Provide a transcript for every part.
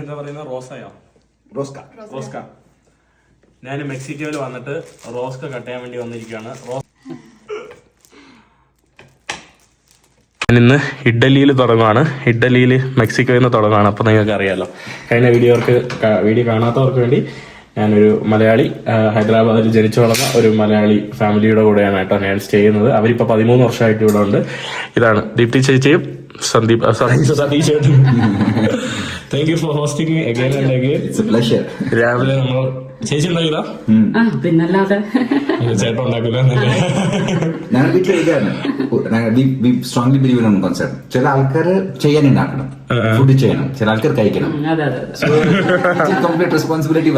എന്താ പറയുന്നത് റോസയോ? റോസ്ക. റോസ്ക. ഞാൻ മെക്സിക്കോയിൽ വന്നിട്ട് റോസ്ക കട്ട് ചെയ്യാൻ വേണ്ടി വന്നിരിക്കുകയാണ്. ഞാനിന്ന് ഞാൻ ഇന്ന് ഇഡ്ഡലിയിൽ തുടങ്ങുകയാണ് ഇഡ്ഡലിയിൽ മെക്സിക്കോയിൽ നിന്ന് തുടങ്ങുകയാണ് അപ്പോൾ നിങ്ങൾക്ക് അറിയാലോ കഴിഞ്ഞ വീഡിയോർക്ക് വീഡിയോ കാണാത്തവർക്ക് വേണ്ടി ഞാനൊരു മലയാളി ഹൈദരാബാദിൽ ജനിച്ചു വളർന്ന ഒരു മലയാളി ഫാമിലിയുടെ കൂടെയാണ് കേട്ടോ ഞാൻ സ്റ്റേ ചെയ്യുന്നത്. അവരിപ്പോൾ പതിമൂന്ന് വർഷമായിട്ട് ഇവിടെ ഉണ്ട്. ഇതാണ് ദീപ്തി ചേച്ചിയും സന്ദീപ് സോറി സതീഷ് ചേട്ടൻ thank you for hosting again and again it's pleasure രാവിലെ നമ്മൾ ചേച്ചി ഉണ്ടാക്കില്ല ആ പിന്നല്ലാതെ. ചേട്ടൻ ഉണ്ടാക്കില്ല ഞാൻ വീട്ടിൽ സ്ട്രോങ്ലി ബിലീവ് ഇൻ കോൺസെപ്റ്റ് ചില ആൾക്കാർ ചെയ്യാൻ ഉണ്ടാക്കണം ഫുഡ് ചെയ്യണം. ചില ആൾക്കാർ കഴിക്കണം. കംപ്ലീറ്റ് റെസ്പോൺസിബിലിറ്റി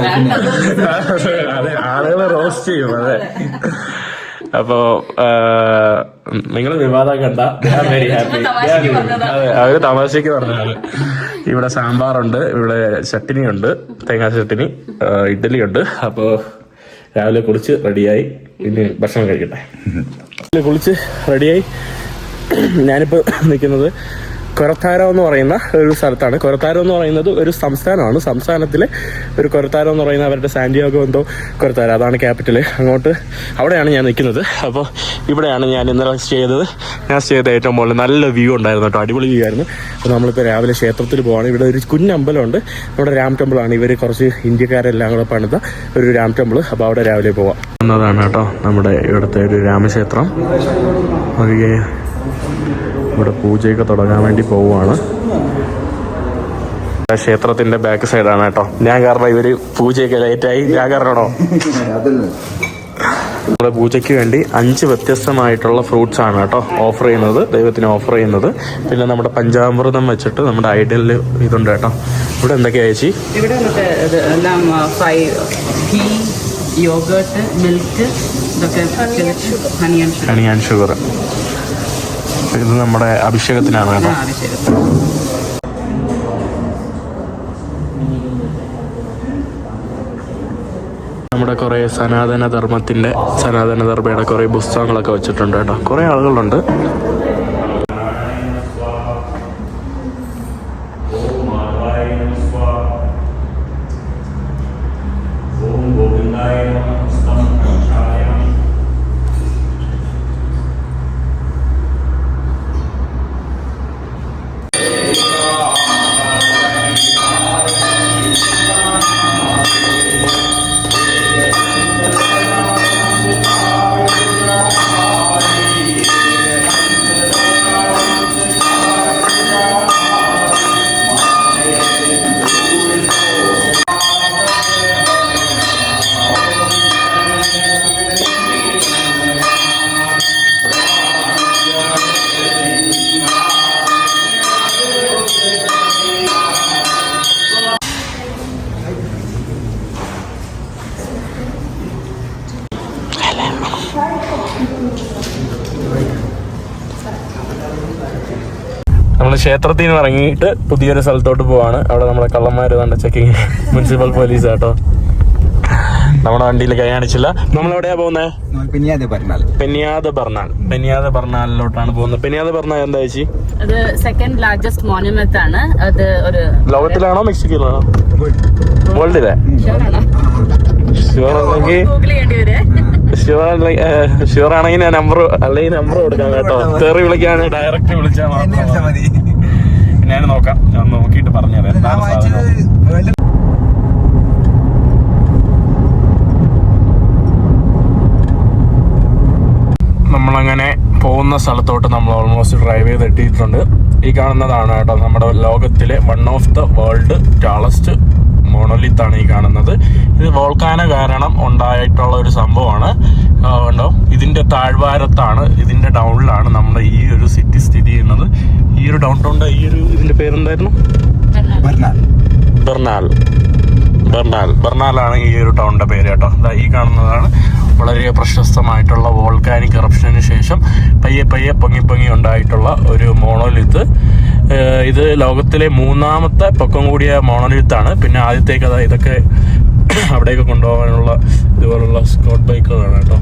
ആളുകളെ റോസ്റ്റ് ചെയ്യും അതെ. അപ്പോ നിങ്ങൾ വിവാദമാക്കണ്ട വെരി ഹാപ്പി അതെ അവർ തമാശക്ക് പറഞ്ഞാൽ ഇവിടെ സാമ്പാറുണ്ട് ഇവിടെ ചട്ടിനി ഉണ്ട് തേങ്ങാ ചട്ടിനി ഇഡ്ഡലി ഉണ്ട് അപ്പോ രാവിലെ കുളിച്ച് റെഡിയായി. ഇനി ഭക്ഷണം കഴിക്കട്ടെ. കുളിച്ച് റെഡിയായി. ഞാനിപ്പോൾ നിൽക്കുന്നത് കൊരത്താരം എന്ന് പറയുന്ന ഒരു സ്ഥലത്താണ്. കൊരത്താര എന്ന് പറയുന്നത് ഒരു സംസ്ഥാനമാണ്. സംസ്ഥാനത്തിലെ ഒരു കൊരത്താര എന്ന് പറയുന്ന അവരുടെ സാന്റിയോഗോ എന്തോ കൊരത്താര. അതാണ് ക്യാപിറ്റൽ അങ്ങോട്ട് അവിടെയാണ് ഞാൻ നിൽക്കുന്നത്. അപ്പോൾ ഇവിടെയാണ് ഞാൻ ഇന്നലെ ചെയ്തത്. ഞാൻ ചെയ്ത ഏറ്റവും മുകളിൽ നല്ല വ്യൂ ഉണ്ടായിരുന്നു കേട്ടോ. അടിപൊളി വ്യൂ ആയിരുന്നു. അപ്പോൾ നമ്മളിപ്പോൾ രാവിലെ ക്ഷേത്രത്തിൽ പോവാണ്. ഇവിടെ ഒരു കുഞ്ഞമ്പലമുണ്ട്. നമ്മുടെ രാം ടെമ്പിളാണ് ഇവർ കുറച്ച് ഇന്ത്യക്കാരെല്ലാം കൂടെ പണിത ഒരു രാം ടെമ്പിൾ അപ്പോൾ അവിടെ രാവിലെ പോവാം. എന്നതാണ് കേട്ടോ നമ്മുടെ ഇവിടുത്തെ ഒരു രാമക്ഷേത്രം. ഇവിടെ പൂജയൊക്കെ തുടങ്ങാൻ വേണ്ടി പോവുകയാണ്. ക്ഷേത്രത്തിന്റെ ബാക്ക് സൈഡാണ് കേട്ടോ. ഞാൻ കാരണം ഇവർ പൂജയൊക്കെ ലേറ്റായി ഞാൻ കാരണമാണോ അതല്ല നമ്മുടെ പൂജയ്ക്ക് വേണ്ടി അഞ്ച് വ്യത്യസ്തമായിട്ടുള്ള ഫ്രൂട്ട്സ് ആണ് കേട്ടോ ഓഫർ ചെയ്യുന്നത്. ദൈവത്തിന് ഓഫർ ചെയ്യുന്നത്. പിന്നെ നമ്മുടെ പഞ്ചാമൃതം വെച്ചിട്ട് നമ്മുടെ ഐഡിയലിൽ ഇതുണ്ട് കേട്ടോ. ഇവിടെ എന്തൊക്കെയാ ചേച്ചി? ഇവിടെ എല്ലാം ഫ്രൈ യോഗേർട്ട് മിൽക്ക് ഇതൊക്കെ ഹണി ആൻഡ് ഷുഗർ ഇത് നമ്മുടെ അഭിഷേകത്തിനാണ് കേട്ടോ. നമ്മുടെ കുറേ സനാതന ധർമ്മത്തിന്റെ സനാതന ധർമ്മയുടെ കുറേ പുസ്തകങ്ങളൊക്കെ വെച്ചിട്ടുണ്ട് കേട്ടോ. കുറേ ആളുകളുണ്ട്. നമ്മൾ ക്ഷേത്രത്തിൽ നിന്ന് ഇറങ്ങിയിട്ട് പുതിയൊരു സ്ഥലത്തോട്ട് പോവാണ്. അവിടെ നമ്മുടെ കള്ളന്മാർ കണ്ട ചെക്കിങ് മുനിസിപ്പൽ പോലീസ് കേട്ടോ നമ്മുടെ വണ്ടിയിൽ കൈ കാണിച്ചില്ല. നമ്മൾ എവിടെയാ പോകുന്നത് പിന്നെ ബർണാൽ പെനിയാദ ബർണാൽ പെനിയാദ ബർണാലിലോട്ടാണ് പോകുന്നത്. പെനിയാദ ബർണാൽ എന്താ ചേച്ചി? അത് സെക്കൻഡ് ലാർജസ്റ്റ് മോണുമെന്റ് ആണ്. അത് ഒരു ലോകത്തിലാണോ മെക്സിക്കോയിലാണോ? വേൾഡിലെ ഷുവർ വരെ. ഷുവർ ആണെങ്കിൽ ഞാൻ നമ്പർ അല്ലെങ്കിൽ നമ്പർ കൊടുക്കാം കേട്ടോ. തെറി വിളിക്കാൻ ഡയറക്റ്റ് വിളിച്ചാൽ മാത്രം ഞാൻ നോക്കാം. ഞാൻ നോക്കിയിട്ട് പറഞ്ഞു നമ്മളങ്ങനെ പോകുന്ന സ്ഥലത്തോട്ട് നമ്മൾ ഓൾമോസ്റ്റ് ഡ്രൈവ് ചെയ്ത് എത്തിയിട്ടുണ്ട്. ഈ കാണുന്നതാണ് കേട്ടോ നമ്മുടെ ലോകത്തിലെ one of the world tallest monolith ആണ് ഈ കാണുന്നത്. ഇത് വോൾക്കാന കാരണം ഉണ്ടായിട്ടുള്ള ഒരു സംഭവമാണ്. ഉണ്ടോ ഇതിന്റെ ഇതിന്റെ താഴ്വാരത്താണ് ഇതിന്റെ ഡൗണിലാണ് നമ്മുടെ ഈ ഒരു സിറ്റി സ്ഥിതി ചെയ്യുന്നത്. ഈ ഒരു ഡൗൺ ടൗണിന്റെ ഈ ഒരു ഇതിന്റെ പേരെന്തായിരുന്നു? ബെർണാൽ ബെർണാൽ. ബെർണാലാണ് ഈ ഒരു ടൗണിന്റെ പേര് കേട്ടോ. ഈ കാണുന്നതാണ് വളരെ പ്രശസ്തമായിട്ടുള്ള വോൾക്കാനിക് കറപ്ഷന് ശേഷം പയ്യെ പയ്യെ പൊങ്ങി പൊങ്ങി ഉണ്ടായിട്ടുള്ള ഒരു മോണോലിത്ത് ഇത് ലോകത്തിലെ മൂന്നാമത്തെ പൊക്കം കൂടിയ മോണോലിത്താണ് പിന്നെ ആദ്യത്തേക്ക് അതാ ഇതൊക്കെ അവിടേക്ക് കൊണ്ടുപോകാനുള്ള ഇതുപോലുള്ള സ്കോട്ട് ബൈക്കുകളാണ് കേട്ടോ.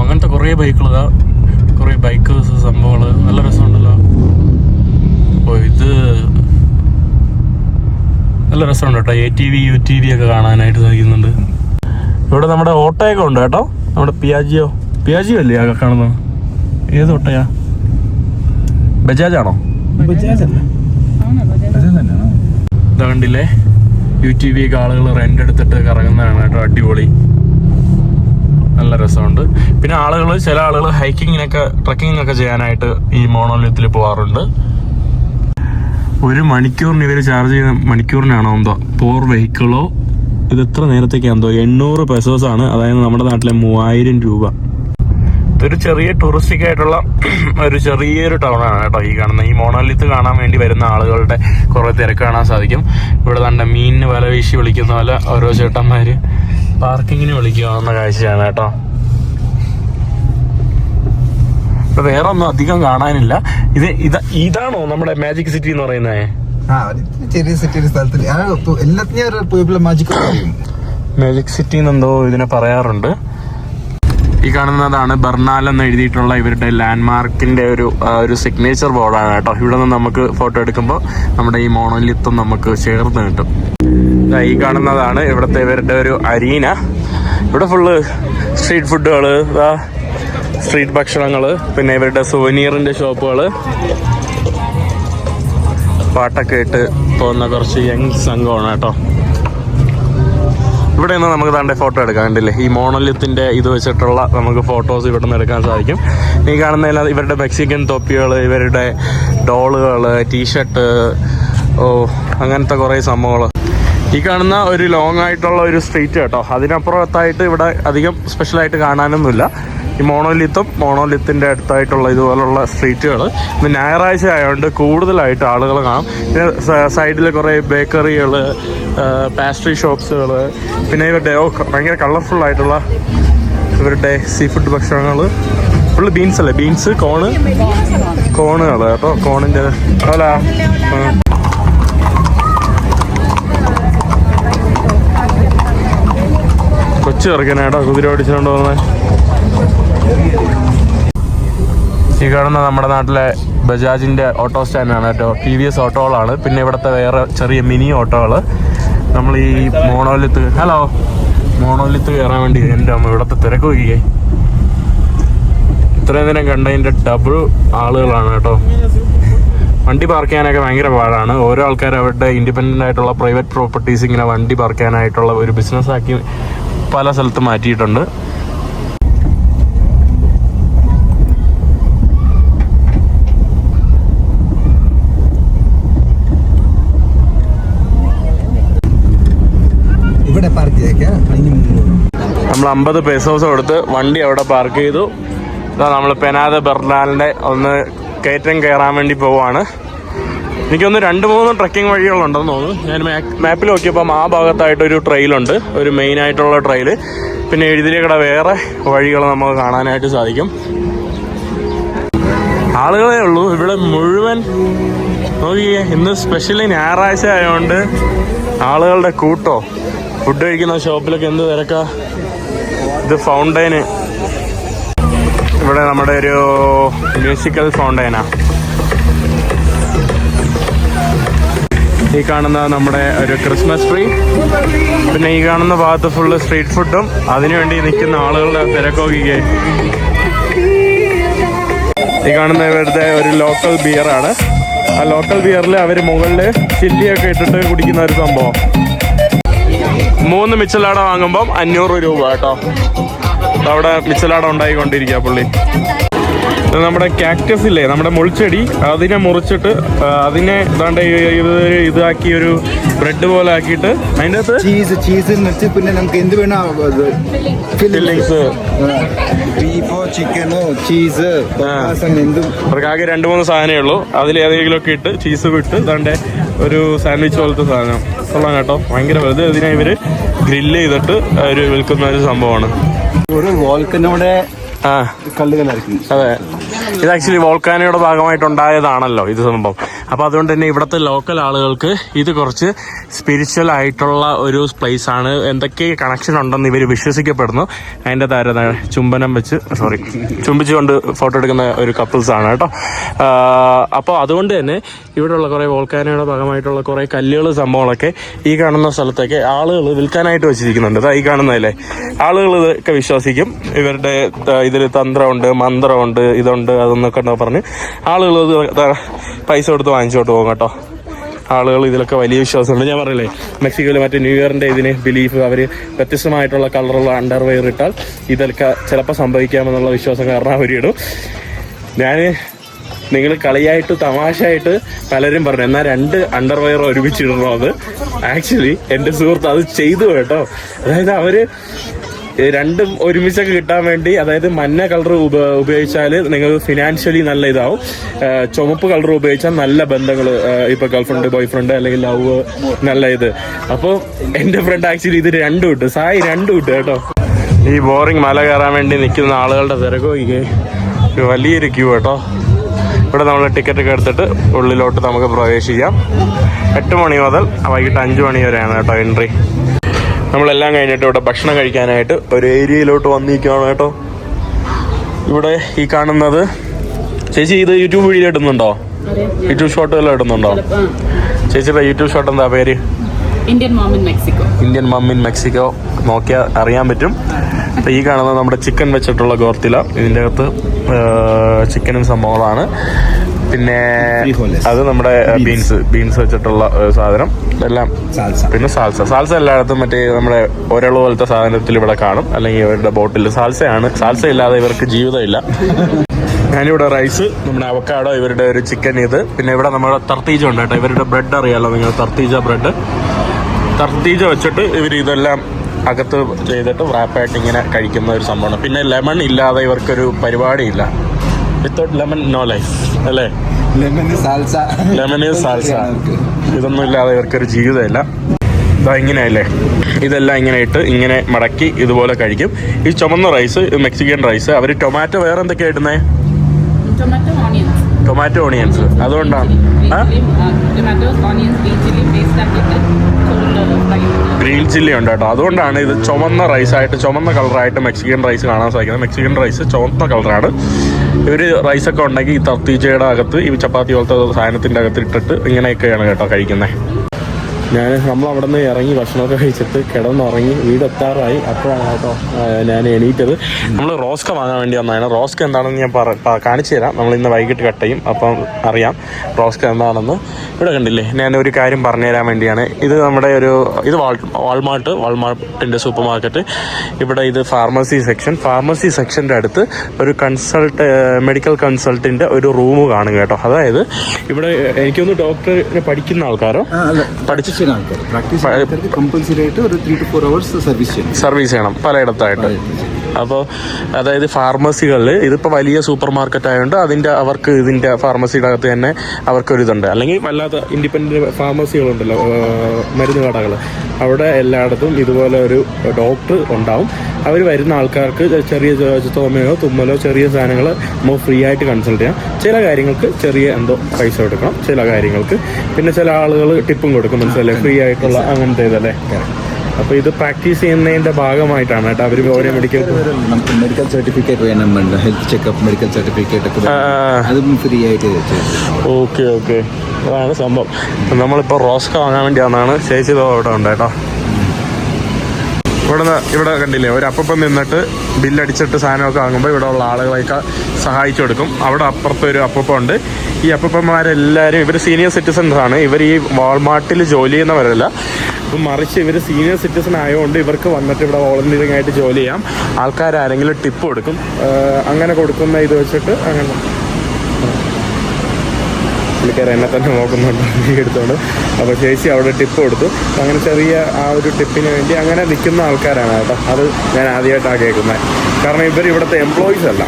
അങ്ങനത്തെ കുറേ ബൈക്കുകൾ ഇതാ. കുറേ ബൈക്കേഴ്സ് സംഭവങ്ങൾ നല്ല രസമുണ്ടല്ലോ. അപ്പോൾ ഇത് നല്ല രസമുണ്ട് കേട്ടോ. A T V U T V ഒക്കെ കാണാനായിട്ട് സാധിക്കുന്നുണ്ട്. ഇവിടെ നമ്മുടെ ഓട്ടോയൊക്കെ ഉണ്ട് കേട്ടോ. നമ്മുടെ പിയാജിയോ. പിയാജിയോ അല്ലേ ആ കാണുന്നത്? ഏത് ഓട്ടോയാ? ബജാജ് ആണോ ഇതാ കണ്ടില്ലേ? യു ടി വി ഒക്കെ ആളുകൾ റെന്റ് എടുത്തിട്ട് കറങ്ങുന്നതാണ് കേട്ടോ. അടിപൊളി. നല്ല രസമുണ്ട്. പിന്നെ ആളുകൾ ചില ആളുകൾ ഹൈക്കിങ്ങിനൊക്കെ ട്രക്കിങ്ങിനൊക്കെ ചെയ്യാനായിട്ട് ഈ മോണോലിത്തിൽ പോകാറുണ്ട് ഒരു മണിക്കൂറിന് ഇവർ ചാർജ് ചെയ്യുന്ന മണിക്കൂറിനാണോ എന്തോ? പോർ വെഹിക്കിളോ ഇത് എത്ര നേരത്തേക്കാണെന്തോ എണ്ണൂറ് പെസോസ് ആണ്. അതായത് നമ്മുടെ നാട്ടിലെ മൂവായിരം രൂപ. ഇതൊരു ചെറിയ ടൂറിസ്റ്റിക് ആയിട്ടുള്ള ഒരു ചെറിയൊരു ടൗൺ ആണ് കേട്ടോ ഈ കാണുന്ന. ഈ മോണോലിത്ത് കാണാൻ വേണ്ടി വരുന്ന ആളുകളുടെ കുറെ തിരക്ക് കാണാൻ സാധിക്കും. ഇവിടെ തന്നെ മീനിന് വില വീശി വിളിക്കുന്ന പോലെ ഓരോ ചേട്ടന്മാര് പാർക്കിങ്ങിന് വിളിക്കുക എന്ന കാഴ്ചയാണ് കേട്ടോ. ഇപ്പൊ വേറെ ഒന്നും അധികം കാണാനില്ല. ഇത് ഇത് ഇതാണോ നമ്മുടെ മാജിക് സിറ്റി എന്ന് പറയുന്നത് ആ ഒരു ചെറിയ സിറ്റി ഒരു സ്ഥലത്തിൽ എല്ലാത്തിനും ഒരു മാജിക് മാജിക് സിറ്റി എന്നെന്തോ ഇതിനെ പറയാറുണ്ട്. ഈ കാണുന്നതാണ് ബർണാൽ എന്ന് എഴുതിയിട്ടുള്ള ഇവരുടെ ലാൻഡ്മാർക്കിന്റെ ഒരു ആ, ഒരു സിഗ്നേച്ചർ ബോർഡാണ് കേട്ടോ. ഇവിടെ നിന്ന് നമുക്ക് ഫോട്ടോ എടുക്കുമ്പോൾ നമ്മുടെ ഈ മോണോലിത്തും നമുക്ക് ചേർന്ന് കിട്ടും. ഈ കാണുന്നതാണ് ഇവിടുത്തെ ഇവരുടെ ഒരു അരീന. ഇവിടെ ഫുള്ള് സ്ട്രീറ്റ് ഫുഡുകൾ സ്ട്രീറ്റ് ഭക്ഷണങ്ങൾ പിന്നെ ഇവരുടെ സുവനീറിന്റെ ഷോപ്പുകൾ പാട്ടൊക്കെ ഇട്ട് പോകുന്ന കുറച്ച് യങ് സംഘമാണ് കേട്ടോ. ഇവിടെ നിന്ന് നമുക്ക് താണ്ടെ ഫോട്ടോ എടുക്കാൻ കണ്ടില്ലേ? ഈ മോണലിത്തിന്റെ ഇത് വെച്ചിട്ടുള്ള നമുക്ക് ഫോട്ടോസ് ഇവിടെ നിന്ന് എടുക്കാൻ സാധിക്കും. ഈ കാണുന്ന ഇവരുടെ മെക്സിക്കൻ തൊപ്പികൾ ഇവരുടെ ഡോളുകൾ ടീഷർട്ട് ഓ അങ്ങനത്തെ കുറേ സംഭവങ്ങൾ ഈ കാണുന്ന ഒരു ലോങ് ആയിട്ടുള്ള ഒരു സ്ട്രീറ്റ് കേട്ടോ. അതിനപ്പുറത്തായിട്ട് ഇവിടെ അധികം സ്പെഷ്യലായിട്ട് കാണാനൊന്നുമില്ല. ഈ മോണോലിത്തും മോണോലിത്തിന്റെ അടുത്തായിട്ടുള്ള ഇതുപോലുള്ള സ്ട്രീറ്റുകൾ ഇന്ന് ഞായറാഴ്ച ആയതുകൊണ്ട് കൂടുതലായിട്ട് ആളുകൾ കാണാം. പിന്നെ സൈഡിൽ കുറേ ബേക്കറികൾ പാസ്ട്രി ഷോപ്സുകൾ പിന്നെ ഇവരുടെ ഭയങ്കര കളർഫുൾ ആയിട്ടുള്ള ഇവരുടെ സീ ഫുഡ് ഭക്ഷണങ്ങൾ ഫുള്ള് ബീൻസ് അല്ലേ? ബീൻസ് കോണ് കോണുകൾ കേട്ടോ. കോണിന്റെ അല്ല കൊച്ചു ചെറുക്കനാട്ടോ കുതിര ഓടിച്ചുകൊണ്ട് പോകുന്നത് ഈ കാണുന്ന നമ്മുടെ നാട്ടിലെ ബജാജിന്റെ ഓട്ടോ സ്റ്റാൻഡാണ് കേട്ടോ. ടി വി എസ് ഓട്ടോകളാണ് പിന്നെ ഇവിടുത്തെ വേറെ ചെറിയ മിനി ഓട്ടോകൾ നമ്മൾ ഈ മോണോലിത്ത് ഹലോ മോണോലിത്ത് കയറാൻ വേണ്ടി എന്റെ അമ്മ ഇവിടുത്തെ തിരക്ക് വയ്ക്കുകയായി ഇത്രയും നേരം കണ്ടതിന്റെ ഡബിൾ ആളുകളാണ് കേട്ടോ. വണ്ടി പാർക്ക് ചെയ്യാനൊക്കെ ഭയങ്കര പാടാണ്. ഓരോ ആൾക്കാർ അവരുടെ ഇൻഡിപെൻഡന്റ് ആയിട്ടുള്ള പ്രൈവറ്റ് പ്രോപ്പർട്ടീസ് ഇങ്ങനെ വണ്ടി പാർക്ക് ചെയ്യാനായിട്ടുള്ള ഒരു ബിസിനസ് ആക്കി പല സ്ഥലത്ത് മാറ്റിയിട്ടുണ്ട്. ഇവിടെ പാർക്ക് ചെയ്തേക്കാം നമ്മൾ അമ്പത് പേസോസ് കൊടുത്ത് വണ്ടി അവിടെ പാർക്ക് ചെയ്തു. നമ്മൾ പെനാദ ബെർലാലിന്റെ ഒന്ന് കയറ്റം കയറാൻ വേണ്ടി പോവാണ്. എനിക്കൊന്ന് രണ്ട് മൂന്ന് ട്രക്കിംഗ് വഴികളുണ്ടെന്ന് തോന്നുന്നു. ഞാൻ മാപ്പിൽ നോക്കിയപ്പം ആ ഭാഗത്തായിട്ടൊരു ട്രെയിലുണ്ട് ഒരു മെയിൻ ആയിട്ടുള്ള ട്രെയിൽ പിന്നെ എഴുതിലേക്കടെ വേറെ വഴികൾ നമുക്ക് കാണാനായിട്ട് സാധിക്കും. ആളുകളേ ഉള്ളൂ. ഇവിടെ മുഴുവൻ നോക്കിയേ ഇന്ന് സ്പെഷ്യലി ഞായറാഴ്ച ആയതുകൊണ്ട് ആളുകളുടെ കൂട്ടോ ഫുഡ് കഴിക്കുന്ന ഷോപ്പിലൊക്കെ എന്ത് തിരക്കാ? ഇത് ഫൗണ്ടൈന് ഇവിടെ നമ്മുടെ ഒരു മ്യൂസിക്കൽ ഫൗണ്ടൈനാ ഈ കാണുന്ന നമ്മുടെ ഒരു ക്രിസ്മസ് ട്രീ പിന്നെ ഈ കാണുന്ന ഭാഗത്ത് ഫുള്ള് സ്ട്രീറ്റ് ഫുഡും അതിനുവേണ്ടി നിൽക്കുന്ന ആളുകളുടെ തിരക്കൊക്കെ. ഈ കാണുന്ന ഇവരുടെ ഒരു ലോക്കൽ ബിയറാണ് ആ ലോക്കൽ ബിയറിൽ അവർ മുകളിൽ ചില്ലിയൊക്കെ ഇട്ടിട്ട് കുടിക്കുന്ന ഒരു സംഭവം. മൂന്ന് മിച്ചലാട വാങ്ങുമ്പം അഞ്ഞൂറ് രൂപ കേട്ടോ. അവിടെ മിച്ചലാട ഉണ്ടായിക്കൊണ്ടിരിക്കുക പുള്ളി. നമ്മുടെ കാക്ടസ് ഇല്ലേ? നമ്മുടെ മുൾച്ചെടി. അതിനെ മുറിച്ചിട്ട് അതിനെ ഇതാണ്ട് ഇത് ഇതാക്കി ഒരു ബ്രെഡ് പോലെ ആക്കിയിട്ട് അതിന്റെ അകത്ത് ചീസ് ചീസ് വെച്ച് പിന്നെ നമുക്ക് എന്ത് വേണോ ഫില്ലിങ്സ് ബീഫോ ചിക്കനോ ചീസ് എന്തും. അവർക്ക് ആകെ രണ്ട് മൂന്ന് സാധനമേ ഉള്ളൂ. അതിൽ ഏതെങ്കിലും ഒക്കെ ഇട്ട് ചീസ് വിട്ട് ഇതാണ്ട് ഒരു സാൻഡ്വിച്ച് പോലത്തെ സാധനം. കൊള്ളാം കേട്ടോ. ഭയങ്കര വലുത് ഇതിനെ ഇവർ ഗ്രില്ല് ചെയ്തിട്ട് അവർ വിൽക്കുന്ന ഒരു സംഭവമാണ്. ഒരു വോൾക്കനോടെ ആ. കല്ലുകളായിരിക്കും അതെ. ഇത് ആക്ച്വലി വോൾക്കാനയുടെ ഭാഗമായിട്ടുണ്ടായതാണല്ലോ ഇത് സംഭവം. അപ്പോൾ അതുകൊണ്ട് തന്നെ ഇവിടുത്തെ ലോക്കൽ ആളുകൾക്ക് ഇത് കുറച്ച് സ്പിരിച്വൽ ആയിട്ടുള്ള ഒരു പ്ലേസ് ആണ്. എന്തൊക്കെ കണക്ഷൻ ഉണ്ടെന്ന് ഇവർ വിശ്വസിക്കപ്പെടുന്നു. അതിന്റെ താരം ചുംബനം വെച്ച് സോറി ചുംബിച്ചുകൊണ്ട് ഫോട്ടോ എടുക്കുന്ന ഒരു കപ്പിൾസ് ആണ് കേട്ടോ. അപ്പോൾ അതുകൊണ്ട് തന്നെ ഇവിടെയുള്ള കുറേ വോൾക്കാനയുടെ ഭാഗമായിട്ടുള്ള കുറേ കല്ലുകൾ സംഭവങ്ങളൊക്കെ ഈ കാണുന്ന സ്ഥലത്തൊക്കെ ആളുകൾ വിൽക്കാനായിട്ട് വെച്ചിരിക്കുന്നുണ്ട്. അതാ ഈ കാണുന്നതല്ലേ? ആളുകൾ ഇതൊക്കെ വിശ്വസിക്കും. ഇവരുടെ ഇതിൽ തന്ത്രമുണ്ട് മന്ത്രമുണ്ട് ഇതുണ്ട് അതെന്നൊക്കെ ഉണ്ടോ പറഞ്ഞ്. ആളുകൾ പൈസ കൊടുത്ത് വാങ്ങിച്ചോട്ട് പോകും കേട്ടോ. ആളുകൾ ഇതിലൊക്കെ വലിയ വിശ്വാസമുണ്ട്. ഞാൻ പറയില്ലേ മെക്സിക്കോയിൽ മറ്റേ ന്യൂ ഇയറിന്റെ ഇതിന് ബിലീഫ് അവർ വ്യത്യസ്തമായിട്ടുള്ള കളറുള്ള അണ്ടർവെയർ ഇട്ടാൽ ഇതൊക്കെ ചിലപ്പോൾ സംഭവിക്കാമെന്നുള്ള വിശ്വാസം കാരണം ഇടും. ഞാൻ നിങ്ങൾ കളിയായിട്ട് തമാശയായിട്ട് പലരും പറഞ്ഞു. എന്നാൽ രണ്ട് അണ്ടർവെയർ ഒരുമിച്ചിടണോ അത്? ആക്ച്വലി എന്റെ സുഹൃത്ത് അത് ചെയ്തു കേട്ടോ. അതായത് അവർ രണ്ടും ഒരുമിച്ചൊക്കെ കിട്ടാൻ വേണ്ടി അതായത് മഞ്ഞ കളർ ഉപ ഉപയോഗിച്ചാൽ നിങ്ങൾ ഫിനാൻഷ്യലി നല്ല ഇതാവും. ചുമപ്പ് കളർ ഉപയോഗിച്ചാൽ നല്ല ബന്ധങ്ങൾ ഇപ്പൊ ഗേൾഫ്രണ്ട് ബോയ് ഫ്രണ്ട് അല്ലെങ്കിൽ ലവ് നല്ല ഇത്. അപ്പോൾ എന്റെ ഫ്രണ്ട് ആക്ച്വലി ഇത് രണ്ടും ഇട്ട് സായി രണ്ടും ഇട്ട് കേട്ടോ. ഈ ബോറിംഗ് മല കയറാൻ വേണ്ടി നിൽക്കുന്ന ആളുകളുടെ തിരക്കൊക്കെ വലിയൊരു ക്യൂ കേട്ടോ. ഇവിടെ നമ്മൾ ടിക്കറ്റ് ഒക്കെ എടുത്തിട്ട് ഉള്ളിലോട്ട് നമുക്ക് പ്രവേശിക്കാം. എട്ട് മണി മുതൽ വൈകിട്ട് അഞ്ച് മണി വരെയാണ് കേട്ടോ എൻട്രി നമ്മളെല്ലാം കഴിഞ്ഞിട്ട് ഇവിടെ ഭക്ഷണം കഴിക്കാനായിട്ട് ഒരു ഏരിയയിലോട്ട് വന്നിരിക്കുകയാണ് കേട്ടോ. ഇവിടെ ഈ കാണുന്നത് ചേച്ചി ഇത് യൂട്യൂബ് വീഡിയോ ഇടുന്നുണ്ടോ? യൂട്യൂബ് ഷോട്ട് വല്ലതും ഇടുന്നുണ്ടോ? ചേച്ചിയുടെ യൂട്യൂബ് ഷോട്ട് എന്താ പേര്? Indian mom in Mexico Indian mum in Mexico നോക്കിയാൽ അറിയാൻ പറ്റും. അപ്പൊ ഈ കാണുന്നത് നമ്മുടെ ചിക്കൻ വെച്ചിട്ടുള്ള ഗോർത്തില. ഇതിന്റെ അകത്ത് ചിക്കനും സംഭവങ്ങളാണ്. പിന്നെ അത് നമ്മുടെ ബീൻസ് ബീൻസ് വെച്ചിട്ടുള്ള സാധനം. എല്ലാം പിന്നെ സാൽസ സാൽസ എല്ലായിടത്തും മറ്റേ നമ്മുടെ ഒരളവ് പോലത്തെ സാധനത്തിൽ ഇവിടെ കാണും. അല്ലെങ്കിൽ ഇവരുടെ ബോട്ടിൽ സാൽസയാണ് സാൽസ ഇല്ലാതെ ഇവർക്ക് ജീവിതമില്ല. ഞാനിവിടെ റൈസ് നമ്മുടെ അവക്കാടോ ഇവരുടെ ഒരു ചിക്കൻ ഇത്. പിന്നെ ഇവിടെ നമ്മുടെ തർത്തീജ ഉണ്ട് കേട്ടോ. ഇവരുടെ ബ്രെഡ് അറിയാലോ നിങ്ങൾ തർത്തീജ ബ്രെഡ് തർത്തീജ വെച്ചിട്ട് ഇവർ ഇതെല്ലാം അകത്ത് ചെയ്തിട്ട് wrap-ആയിട്ട് ഇങ്ങനെ കഴിക്കുന്ന ഒരു സംഭവമാണ്. പിന്നെ ലെമൺ ഇല്ലാതെ ഇവർക്കൊരു പരിപാടിയില്ല. വിത്തൗട്ട് ലെമൺ നോ ലൈഫ് അല്ലേ? Lemon salsa. Lemon salsa. ഇതൊന്നും ഇല്ലാതെ ഇവർക്കൊരു ജീവിതമില്ല. ഇതാ ഇങ്ങനെയല്ലേ? ഇതെല്ലാം ഇങ്ങനെ ഇട്ട് ഇങ്ങനെ മടക്കി ഇതുപോലെ കഴിക്കും. ഈ ചുമന്ന റൈസ് മെക്സിക്കൻ റൈസ് അവർ ടൊമാറ്റോ വേറെ എന്തൊക്കെയാ ഇടുന്നേ? ടൊമാറ്റോ ഓണിയൻസ് ടൊമാറ്റോ ഓണിയൻസ് അതുകൊണ്ടാണ് ഗ്രീൻ ചില്ലി ഗ്രീൻ ഉണ്ട് കേട്ടോ. അതുകൊണ്ടാണ് ഇത് ചുമന്ന റൈസായിട്ട് ചുമന്ന കളറായിട്ട് മെക്സിക്കൻ റൈസ് കാണാൻ സാധിക്കുന്നത്. മെക്സിക്കൻ റൈസ് ചുവന്ന കളറാണ് ഇവർ റൈസൊക്കെ ഉണ്ടെങ്കിൽ ഈ തർത്തീച്ചയുടെ അകത്ത് ഈ ചപ്പാത്തി പോലത്തെ സാധനത്തിന്റെ അകത്ത് ഇട്ടിട്ട് ഇങ്ങനെയൊക്കെയാണ് കേട്ടോ കഴിക്കുന്നത് ഞാൻ നമ്മൾ അവിടെ നിന്ന് ഇറങ്ങി ഭക്ഷണമൊക്കെ കഴിച്ചിട്ട് കിടന്നുറങ്ങി വീടെത്താറായി. അപ്പോഴാണ് കേട്ടോ ഞാൻ എണീറ്റത്. നമ്മൾ റോസ്ക വാങ്ങാൻ വേണ്ടി വന്നതാണ്. റോസ്ക എന്താണെന്ന് ഞാൻ കാണിച്ചു തരാം നമ്മൾ ഇന്ന് വൈകിട്ട് കട്ട് ചെയ്യും. അപ്പം അറിയാം റോസ്ക എന്താണെന്ന്. ഇവിടെ കണ്ടില്ലേ? ഞാൻ ഒരു കാര്യം പറഞ്ഞു തരാൻ വേണ്ടിയാണ്. ഇത് നമ്മുടെ ഒരു ഇത് വാൾ വാൾമാർട്ട് വാൾമാർട്ടിന്റെ സൂപ്പർ മാർക്കറ്റ് ഇവിടെ ഇത് ഫാർമസി സെക്ഷൻ. ഫാർമസി സെക്ഷന്റെ അടുത്ത് ഒരു കൺസൾട്ട് മെഡിക്കൽ കൺസൾട്ടിന്റെ ഒരു റൂം കാണും കേട്ടോ. അതായത് ഇവിടെ എനിക്കൊന്ന് ഡോക്ടറിനെ പഠിക്കുന്ന ആൾക്കാരോ? പഠിച്ച് ആൾക്കാരോ. ആൾക്കാർ കമ്പൽസറി ആയിട്ട് ഒരു three to four hours service ചെയ്യണം. സർവീസ് ചെയ്യണം പലയിടത്തായിട്ട്. അപ്പോൾ അതായത് ഫാർമസികളിൽ ഇതിപ്പോൾ വലിയ സൂപ്പർ മാർക്കറ്റ് ആയതുകൊണ്ട് അതിന്റെ അവർക്ക് ഇതിന്റെ ഫാർമസിയുടെ അകത്ത് തന്നെ അവർക്കൊരു ഇതുണ്ട് അല്ലെങ്കിൽ വല്ലാത്ത ഇൻഡിപെൻഡന്റ് ഫാർമസികളുണ്ടല്ലോ മരുന്ന് കടകൾ. അവിടെ എല്ലായിടത്തും ഇതുപോലെ ഒരു ഡോക്ടർ ഉണ്ടാവും. അവർ വരുന്ന ആൾക്കാർക്ക് ചെറിയ ചുമയോ തുമ്മലോ ചെറിയ സാധനങ്ങൾ നമ്മൾ ഫ്രീ ആയിട്ട് കൺസൾട്ട് ചെയ്യാം. ചില കാര്യങ്ങൾക്ക് ചെറിയ എന്തോ പൈസ കൊടുക്കണം ചില കാര്യങ്ങൾക്ക്. പിന്നെ ചില ആളുകൾ ടിപ്പും കൊടുക്കും മനസ്സിലല്ലേ ഫ്രീ ആയിട്ടുള്ള അങ്ങനത്തെ ഇതല്ലേ അപ്പോൾ ഇത് പ്രാക്ടീസ് ചെയ്യുന്നതിന്റെ ഭാഗമായിട്ടാണ് കേട്ടോ അവർ ഓരോ മെഡിക്കൽ നമുക്ക് മെഡിക്കൽ സർട്ടിഫിക്കറ്റ് വേണം ഹെൽത്ത് ചെക്കപ്പ് മെഡിക്കൽ സർട്ടിഫിക്കറ്റ് ഒക്കെ അതും ഫ്രീ ആയിട്ട്. ഓക്കെ ഓക്കെ അതാണ് സംഭവം. നമ്മളിപ്പോൾ റോസ്ക വാങ്ങാൻ വേണ്ടി വന്നാണ് ചേച്ചി അവിടെ ഉണ്ട് കേട്ടോ. ഇവിടെ ഇവിടെ കണ്ടില്ലേ ഒരു അപ്പം നിന്നിട്ട് ബില്ലടിച്ചിട്ട് സാധനമൊക്കെ വാങ്ങുമ്പോൾ ഇവിടെ ഉള്ള ആളുകളൊക്കെ സഹായിച്ചു കൊടുക്കും. അവിടെ അപ്പുറത്ത് ഒരു അപ്പം ഉണ്ട് ഈ അപ്പന്മാരെല്ലാവരും ഇവർ സീനിയർ സിറ്റിസൺസ് ആണ്. ഇവർ ഈ വാൾമാർട്ടിൽ ജോലി ചെയ്യുന്നവരല്ല. അപ്പം മറിച്ച് ഇവർ സീനിയർ സിറ്റിസൺ ആയതുകൊണ്ട് ഇവർക്ക് വന്നിട്ട് ഇവിടെ വോളണ്ടിയറിംഗ് ആയിട്ട് ജോലി ചെയ്യാം. ആൾക്കാരാരെങ്കിലും ടിപ്പ് കൊടുക്കും. അങ്ങനെ കൊടുക്കുന്ന ഇത് വെച്ചിട്ട് അങ്ങനെ പുള്ളിക്കാരൻ എന്നെ തന്നെ നോക്കുന്നുണ്ട്. എടുത്തോണ്ട്. അപ്പോൾ ചേച്ചി അവിടെ ടിപ്പ് കൊടുത്തു. അങ്ങനെ ചെറിയ ആ ഒരു ടിപ്പിന് വേണ്ടി അങ്ങനെ നിൽക്കുന്ന ആൾക്കാരാണ് കേട്ടോ. അത് ഞാൻ ആദ്യമായിട്ടാണ് കേൾക്കുന്നത്. കാരണം ഇവർ ഇവിടുത്തെ എംപ്ലോയീസ് അല്ല.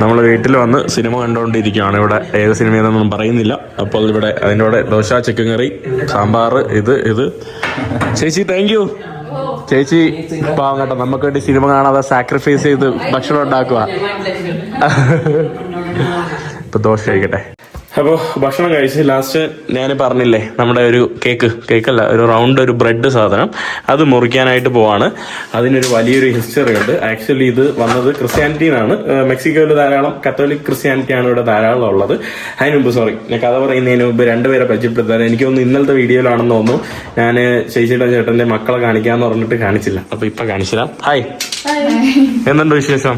നമ്മൾ വീട്ടിൽ വന്ന് സിനിമ കണ്ടുകൊണ്ടിരിക്കുകയാണ് ഇവിടെ ഏത് സിനിമയെന്നൊന്നും പറയുന്നില്ല. അപ്പോൾ ഇവിടെ അതിന്റെ കൂടെ ദോശ ചിക്കൻ കറി സാമ്പാർ ഇത് ഇത്. ചേച്ചി താങ്ക് യു ചേച്ചി പാവം കേട്ടോ. നമുക്ക് വേണ്ടി സിനിമ കാണാതെ സാക്രിഫൈസ് ചെയ്ത് ഭക്ഷണം ഉണ്ടാക്കുക. ഇപ്പൊ ദോശ കഴിക്കട്ടെ. അപ്പോൾ ഭക്ഷണം കഴിച്ച് ലാസ്റ്റ് ഞാൻ പറഞ്ഞില്ലേ നമ്മുടെ ഒരു കേക്ക് കേക്കല്ല ഒരു റൗണ്ട് ഒരു ബ്രെഡ് സാധനം. അത് മുറിക്കാനായിട്ട് പോവാണ്. അതിനൊരു വലിയൊരു ഹിസ്റ്ററി ഉണ്ട്. ആക്ച്വലി ഇത് വന്നത് ക്രിസ്ത്യാനിറ്റിന്നാണ് മെക്സിക്കോയിൽ ധാരാളം കത്തോലിക് ക്രിസ്ത്യാനിറ്റി ആണ് ഇവിടെ ധാരാളം ഉള്ളത്. അതിന് മുമ്പ് സോറി ഞാൻ കഥ പറയുന്നതിന് മുമ്പ് രണ്ടുപേരെ പരിചയപ്പെടുത്താൻ എനിക്ക് തോന്നുന്നു ഇന്നലത്തെ വീഡിയോയിലാണെന്ന് തോന്നുന്നു. ഞാൻ ചേച്ചിയുടെ ചേട്ടന്റെ മക്കളെ കാണിക്കാന്ന് പറഞ്ഞിട്ട് കാണിച്ചില്ല. അപ്പൊ ഇപ്പൊ കാണിച്ചില്ല. ഹായ് എന്തുണ്ട് വിശേഷം?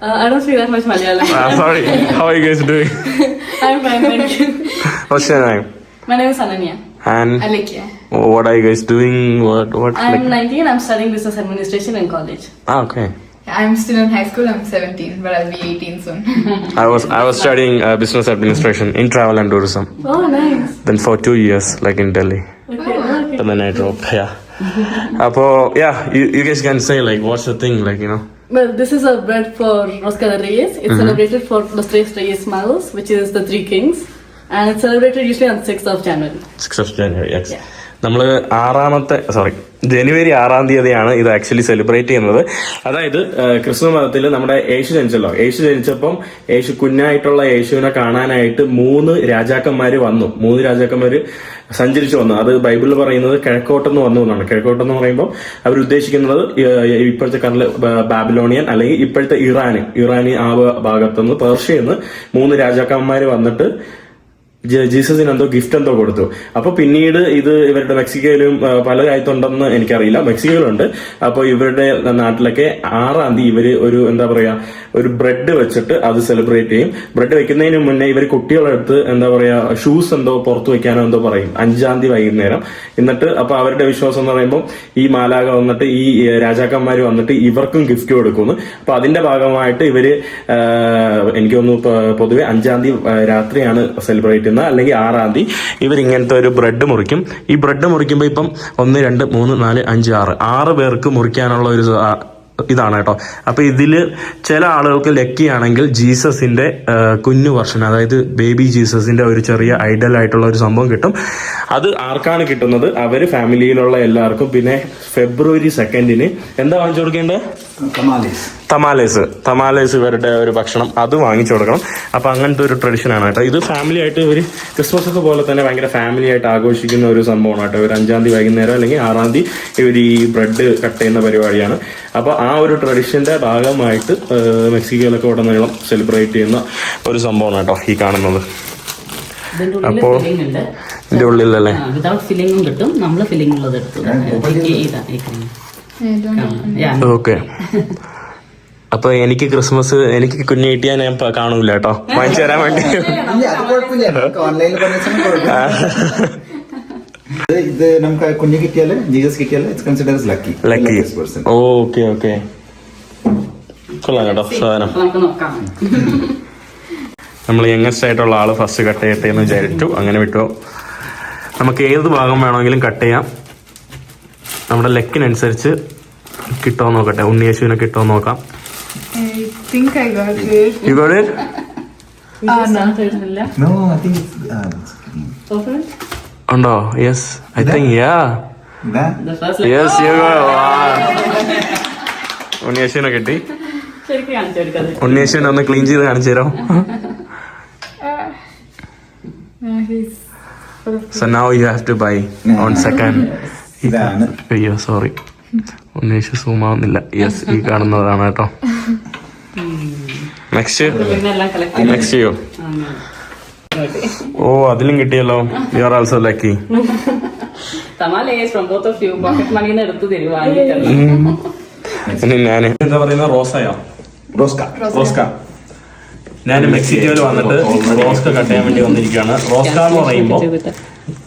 Uh, I don't speak that much Malayalam. Uh, sorry. How are you guys doing? I'm fine, thank you. What's your name? My name is Ananya. And Alekia. what are you guys doing? What what? I'm 19. I'm studying business administration in college. Ah, okay. I'm still in high school. I'm 17, but I'll be 18 soon. I was I was studying uh, business administration in travel and tourism. Oh, nice. Then for two years, like in Delhi. Okay. then I dropped. Yeah. Apo, yeah. You, you guys can say like, what's the thing? Like you know. Well, this is a bread for Rosca de Reyes. It's mm -hmm. celebrated for Los Tres Reyes Magos, which is the Three Kings, and it's celebrated usually on 6th of January. 6th of January, yes. Yeah. നമ്മൾ ആറാമത്തെ sorry ജനുവരി ആറാം തീയതിയാണ് ഇത് actually celebrate ചെയ്യുന്നത്. അതായത് ക്രിസ്തു മതത്തിൽ നമ്മുടെ യേശു ജനിച്ചല്ലോ. യേശു ജനിച്ചപ്പം യേശു കുഞ്ഞായിട്ടുള്ള യേശുവിനെ കാണാനായിട്ട് മൂന്ന് രാജാക്കന്മാർ വന്നു. മൂന്ന് രാജാക്കന്മാർ സഞ്ചരിച്ചു വന്നു. അത് ബൈബിളിൽ പറയുന്നത് കിഴക്കോട്ടെന്ന് വന്നു എന്നാണ്. കിഴക്കോട്ടെന്ന് പറയുമ്പോൾ അവർ ഉദ്ദേശിക്കുന്നത് ഇപ്പോഴത്തെ കറൽ ബാബിലോണിയൻ അല്ലെങ്കിൽ ഇപ്പോഴത്തെ ഇറാൻ ഇറാനി ആ ഭാഗത്തുനിന്ന് പേർഷ്യന്ന് മൂന്ന് രാജാക്കന്മാർ വന്നിട്ട് ജീസസിന് എന്തോ ഗിഫ്റ്റ് എന്തോ കൊടുത്തു. അപ്പൊ പിന്നീട് ഇത് ഇവരുടെ മെക്സിക്കോയിലും പല രാജ്യത്തുണ്ടെന്ന് എനിക്കറിയില്ല. മെക്സിക്കോയിലുണ്ട്. അപ്പൊ ഇവരുടെ നാട്ടിലൊക്കെ ആറാം തീയതി ഇവർ ഒരു എന്താ പറയാ ഒരു ബ്രെഡ് വെച്ചിട്ട് അത് സെലിബ്രേറ്റ് ചെയ്യും. ബ്രെഡ് വെക്കുന്നതിന് മുന്നേ ഇവർ കുട്ടികളെടുത്ത് എന്താ പറയാ ഷൂസ് എന്തോ പുറത്തു വെക്കാനോ എന്തോ പറയും. അഞ്ചാം തീയതി വൈകുന്നേരം. എന്നിട്ട് അപ്പൊ അവരുടെ വിശ്വാസം എന്ന് പറയുമ്പോൾ ഈ മാലാക വന്നിട്ട് ഈ രാജാക്കന്മാർ വന്നിട്ട് ഇവർക്കും ഗിഫ്റ്റ് കൊടുക്കുന്നു. അപ്പൊ അതിന്റെ ഭാഗമായിട്ട് ഇവർ എനിക്ക് തോന്നുന്നു പൊതുവെ അഞ്ചാം തീയതി രാത്രിയാണ് സെലിബ്രേറ്റ് ചെയ്യുന്നത്. അല്ലെങ്കിൽ ആറാം തീയതി ഇവർ ഇങ്ങനത്തെ ഒരു ബ്രെഡ് മുറിക്കും. ഈ ബ്രെഡ് മുറിക്കുമ്പോൾ ഇപ്പം ഒന്ന് രണ്ട് മൂന്ന് നാല് അഞ്ച് ആറ്. ആറ് പേർക്ക് മുറിക്കാനുള്ള ഒരു ഇതാണ് കേട്ടോ. അപ്പൊ ഇതിൽ ചില ആളുകൾക്ക് ലക്കി ആണെങ്കിൽ ജീസസിന്റെ കുഞ്ഞു വർഷൻ അതായത് ബേബി ജീസസിന്റെ ഒരു ചെറിയ ഐഡൽ ആയിട്ടുള്ള ഒരു സംഭവം കിട്ടും. അത് ആർക്കാണ് കിട്ടുന്നത്? അവർ ഫാമിലിയിലുള്ള എല്ലാവർക്കും. പിന്നെ ഫെബ്രുവരി സെക്കൻഡിന് എന്താ വാങ്ങിച്ചു കൊടുക്കേണ്ടത്. തമാലേസ് തമാലേസ് ഇവരുടെ ഒരു ഭക്ഷണം. അത് വാങ്ങിച്ചു കൊടുക്കണം. അപ്പൊ അങ്ങനത്തെ ഒരു ട്രഡീഷൻ ആണ് കേട്ടോ. ഇത് ഫാമിലി ആയിട്ട് ഇവർ ക്രിസ്മസ് ഒക്കെ പോലെ തന്നെ ഭയങ്കര ഫാമിലി ആയിട്ട് ആഘോഷിക്കുന്ന ഒരു സംഭവമാണ് കേട്ടോ. ഒരു അഞ്ചാം തീയതി വൈകുന്നേരം അല്ലെങ്കിൽ ആറാം തീയതി ഇവർ ഈ ബ്രെഡ് കട്ട് ചെയ്യുന്ന പരിപാടിയാണ്. അപ്പൊ ആ ഒരു ട്രഡീഷന്റെ ഭാഗമായിട്ട് മെക്സിക്കോയിലൊക്കെ ഉടനീളം സെലിബ്രേറ്റ് ചെയ്യുന്ന ഒരു സംഭവമാണ് കേട്ടോ ഈ കാണുന്നത്. അപ്പോ ഇതിന്റെ ഉള്ളിലല്ലേ? വിതൗട്ട് ഫില്ലിംഗും കിട്ടും. നമ്മൾ ഫില്ലിംഗ് ഉള്ളത് എടുത്തു. ഓക്കെ. അപ്പൊ എനിക്ക് ക്രിസ്മസ് എനിക്ക് കുഞ്ഞു കിട്ടിയാ ഞാൻ കാണൂല കേട്ടോ. വാങ്ങിച്ചു തരാൻ വേണ്ടി. ഇത് നമുക്ക് കുഞ്ഞു കിട്ടിയാൽ ജീസസ് കിട്ടിയാൽ it's consider lucky lucky person okay okay. കൊള്ളാം കേട്ടോ സാധനം. നമ്മൾ യങ്ങസ്റ്റ് ആയിട്ടുള്ള ആൾ ഫസ്റ്റ് കട്ട് ചെയ്യട്ടെ എന്ന് വിചാരിച്ചു. അങ്ങനെ വിട്ടു. നമുക്ക് ഏത് ഭാഗം വേണമെങ്കിലും കട്ട് ചെയ്യാം. നമ്മുടെ ലെക്കിനനുസരിച്ച് കിട്ടോ നോക്കട്ടെ. ഉണ്ണിയേശുവിനെ കിട്ടോ നോക്കാം. ഉണ്ടോ? Yes I think ya. Yes ഉണ്ണിയേശുവിനെ കിട്ടി. ഉണ്ണിയേശുവിനെ ഒന്ന് ക്ലീൻ ചെയ്ത് കാണിച്ചു തരാം so now you have to buy on have ഇതാണ്. അയ്യോ സോറി ഉന്നയിച്ച് സൂം ആവുന്നില്ല. യെസ് ഈ കാണുന്നതാണ് കേട്ടോ. നെക്സ്റ്റ് നെക്സ്റ്റ് ചെയ്യോ. ഓ അതിലും കിട്ടിയല്ലോ. യു ആർ ആൾസോ ലക്കി ഞാൻ from both of you pocket മണിന്ന് എടുത്തു തരും വാങ്ങിയിട്ടുണ്ട് ഇനി ഞാൻ എന്താ പറയുന്ന റോസയോ? റോസ്ക. റോസ്ക. ഞാൻ മെക്സിക്കോയിൽ വന്നിട്ട് റോസ്ക കട്ട് ചെയ്യാൻ വേണ്ടി വന്നിരിക്കുകയാണ്. റോസ്ക എന്ന് പറയുമ്പോൾ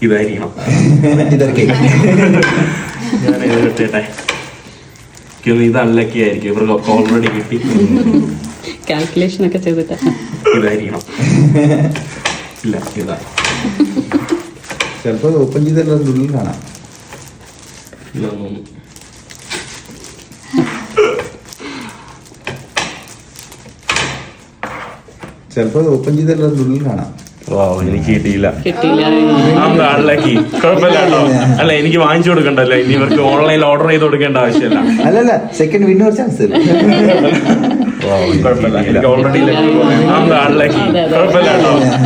ഇതായിരിക്കണം. ഞാൻ ഇത് കിട്ടിയട്ടെ. എനിക്ക് ഇത് അൺലക്കി ആയിരിക്കും. ഇവർക്ക് ഓൾറെഡി കിട്ടി. കാൽക്കുലേഷൻ ഒക്കെ ചെയ്തിട്ട്. ഇതായിരിക്കണം. ഇല്ല ഇതാ. ചിലപ്പോൾ ഓപ്പൺ ചെയ്തല്ല ഉള്ളിൽ കാണാം. ഇല്ല തോന്നുന്നു ചിലപ്പോൾ ഓപ്പൺ ചെയ്തിട്ടുള്ള ഉള്ളിൽ കാണാം. എനിക്ക് കിട്ടിയില്ല. കിട്ടിയില്ല. I'm unlucky. കുഴപ്പമില്ല അല്ല എനിക്ക് വാങ്ങിച്ചു കൊടുക്കണ്ടല്ലോ. ഇനി ഇവർക്ക് ഓൺലൈനിൽ ഓർഡർ ചെയ്ത് കൊടുക്കേണ്ട ആവശ്യമില്ല. അല്ലല്ല സെക്കൻഡ് വിന്നർ ചാൻസ്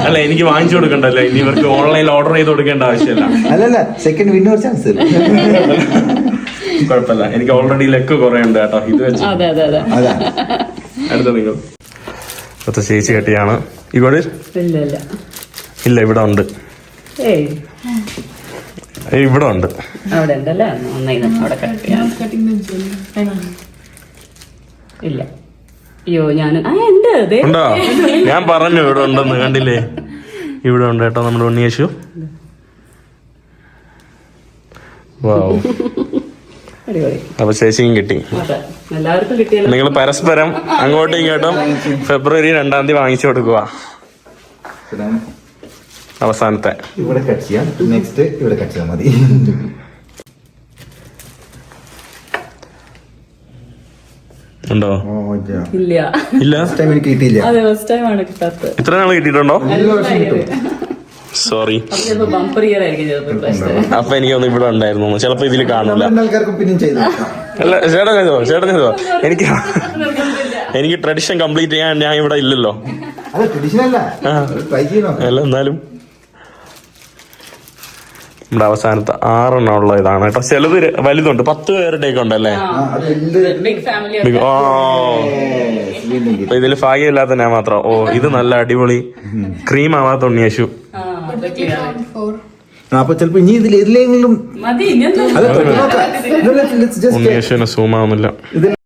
അല്ല എനിക്ക് വാങ്ങിച്ചു കൊടുക്കണ്ടല്ലോ. ഇനി ഇവർക്ക് ഓൺലൈനിൽ ഓർഡർ ചെയ്ത് കൊടുക്കേണ്ട ആവശ്യമില്ല. അല്ലല്ല സെക്കൻഡ് വിന്നർ ചാൻസ് കുഴപ്പമില്ല. എനിക്ക് ഓൾറെഡി ലെക്ക് കുറെ ഉണ്ട് കേട്ടോ. ഇത് വെച്ച്. അതെ അതെ അതെ. അതാ. അടുത്ത നിങ്ങൾ അടുത്ത ചേച്ചി കെട്ടിയാണ്. ഇവിടെ ഇല്ല ഇവിടെ ഉണ്ട്. ഇവിടെ ഉണ്ട് ഇല്ല. അയ്യോ ഞാൻ ഉണ്ട് ഞാൻ പറഞ്ഞു ഇവിടെ ഉണ്ടെന്ന് കണ്ടില്ലേ? ഇവിടെ ഉണ്ട് കേട്ടോ നമ്മുടെ ഉണ്ണിയേശു. വാവ് അപ്പൊ ചേച്ചിയും കിട്ടി. അതെ. എല്ലാവർക്കും കിട്ടിയല്ലോ. നിങ്ങൾ പരസ്പരം അങ്ങോട്ടും ഇങ്ങോട്ടും ഫെബ്രുവരി രണ്ടാം തീയതി വാങ്ങിച്ചു കൊടുക്കുക അവസാനത്തെ. ഇവിടെ കട്ട് ചെയ്യാം. നെക്സ്റ്റ് ഇവിടെ കട്ട് ചെയ്യാൻ മതി. ഉണ്ടോ? ഇല്ല. ഇല്ല. ടൈം എനിക്ക് കിട്ടിയില്ല. അതെ ഫസ്റ്റ് ടൈം ആണ് കിട്ടാത്തത്. ഇത്ര നാൾ കിട്ടിയിട്ടുണ്ടോ? സോറി അപ്പൊ എനിക്കൊന്നും ഇവിടെ ഉണ്ടായിരുന്നു ചിലപ്പോ ഇതിൽ കാണില്ല ആൾക്കാർക്കും പിന്നെയും ചെയ്തു അല്ല ചേട്ടൻ ചെയ്തോ? ചേട്ടൻ ചെയ്തോ? എനിക്ക് എനിക്ക് ട്രഡീഷൻ കംപ്ലീറ്റ് ചെയ്യാൻ ഞാൻ ഇവിടെ ഇല്ലല്ലോ. അല്ല ട്രൈ ചെയ്യണം. അല്ല എന്നാലും. നമ്മുടെ അവസാനത്തെ ആറെണ്ണം ഉള്ള ഇതാണ് കേട്ടോ. ചിലത് വലുതുണ്ട്. പത്ത് പേരുടെയൊക്കെ ഉണ്ടല്ലേ? ഇതിൽ ഭാഗ്യമില്ലാത്ത ഞാൻ മാത്രം. ഓ ഇത് നല്ല അടിപൊളി ക്രീം ആവാത്ത ഉണ്ണിയേശു. അപ്പൊ ചിലപ്പോ ഇനി ഇതിൽ ഏതിലെങ്കിലും മതി